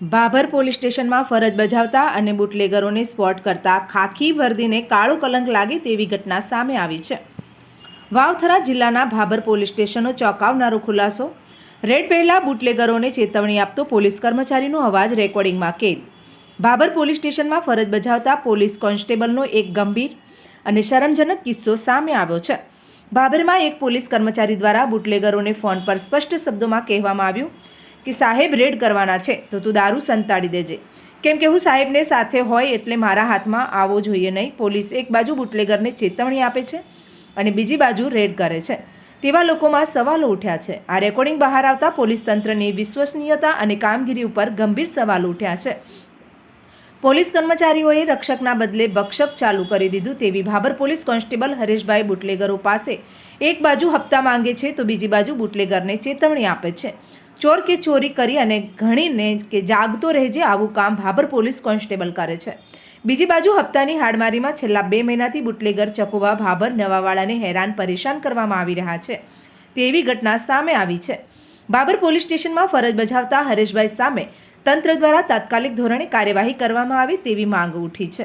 Bhabhar police સ્ટેશનમાં ફરજ બજાવતા અને બુટલેગરોને સ્પોટ કરતા ખાખી વર્દીને કાળો કલંક લાગે તેવી ઘટના સામે આવી છે. વાવથરા જિલ્લાના ભાભર પોલીસ સ્ટેશનનો ચોંકાવનારો ખુલાસો. રેડ પહેલાં બુટલેગરોને ચેતવણી આપતો પોલીસ કર્મચારીનો અવાજ રેકોર્ડિંગમાં કેદ. ભાભર પોલીસ સ્ટેશનમાં ફરજ બજાવતા પોલીસ કોન્સ્ટેબલનો એક ગંભીર અને શરમજનક કિસ્સો સામે આવ્યો છે. ભાભરમાં એક પોલીસ કર્મચારી દ્વારા બુટલેગરોને ફોન પર સ્પષ્ટ શબ્દોમાં કહેવામાં આવ્યું કે સાહેબ રેડ કરવાના છે, તો તું દારૂ સંતાડી દેજે. કેમ કે હું સાહેબને સાથે હોય એટલે મારા હાથમાં આવવો જોઈએ નહીં. પોલીસ એક બાજુ બુટલેગરને ચેતવણી આપે છે અને બીજી બાજુ રેડ કરે છે. તેવા લોકોમાં સવાલો ઉઠ્યા છે. આ રેકોર્ડિંગ બહાર આવતા પોલીસ તંત્રની વિશ્વસનીયતા અને કામગીરી ઉપર ગંભીર સવાલો ઉઠ્યા છે. પોલીસ કર્મચારીઓએ રક્ષકના બદલે ભક્ષક ચાલુ કરી દીધું તેવી ભાભર પોલીસ કોન્સ્ટેબલ હરેશભાઈ બુટલેગરો પાસે. એક બાજુ હપ્તા માંગે છે તો બીજી બાજુ બુટલેગરને ચેતવણી આપે છે. ચોર કે ચોરી કરી અને ઘણીને કે જાગતો રહેજે આવું કામ ભાભર પોલીસ કોન્સ્ટેબલ કરે છે. બીજી બાજુ હપ્તાની હાડમારીમાં છેલ્લા બે મહિનાથી બુટલેગર ચકુવા ભાભર નવાવાળાને હેરાન પરેશાન કરવામાં આવી રહ્યા છે. તેવી ઘટના સામે આવી છે. બાબર પોલીસ સ્ટેશનમાં ફરજ બજાવતા હરેશભાઈ સામે તંત્ર દ્વારા તાત્કાલિક ધોરણે કાર્યવાહી કરવામાં આવે તેવી માંગ ઉઠી છે.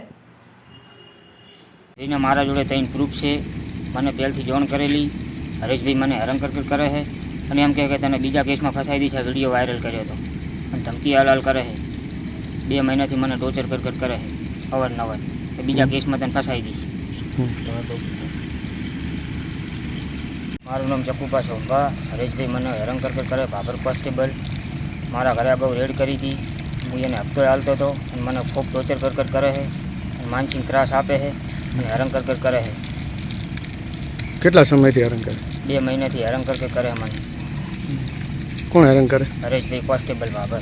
એને મારા જોડે ત્રણ પ્રૂફ છે. મને પહેલથી જોણ કરેલી. હરેશભાઈ મને હેરાન કર કર છે. અને એમ કહે કે તને બીજા કેસમાં ફસાઈ દી છે વીડિયો વાયરલ કર્યો હતો અને ધમકી હાલ હાલ કરે છે. બે મહિનાથી મને ટોર્ચર કરકર કર છે. અવારનવાર. કે બીજા કેસમાં તને ફસાઈ દઈશ. મારું નામ ચકુપા સોંભા હરેશભાઈ મને હેરાન કર કર. ભાભર કોન્સ્ટેબલ. મારા ઘરે અગાઉ રેડ કરી હતી. હું એને હપ્તો હાલતો હતો અને મને ખૂબ ટોર્ચર કર કર છે અને માનસિક ત્રાસ આપે છે અને હેરાન કર કર છે. કેટલા સમયથી હેરાન કરે? બે મહિનાથી હેરાન કર કર કરે મને. કોણ હેરાન કરે? હરેશભાઈ કોન્સ્ટેબલ બાબર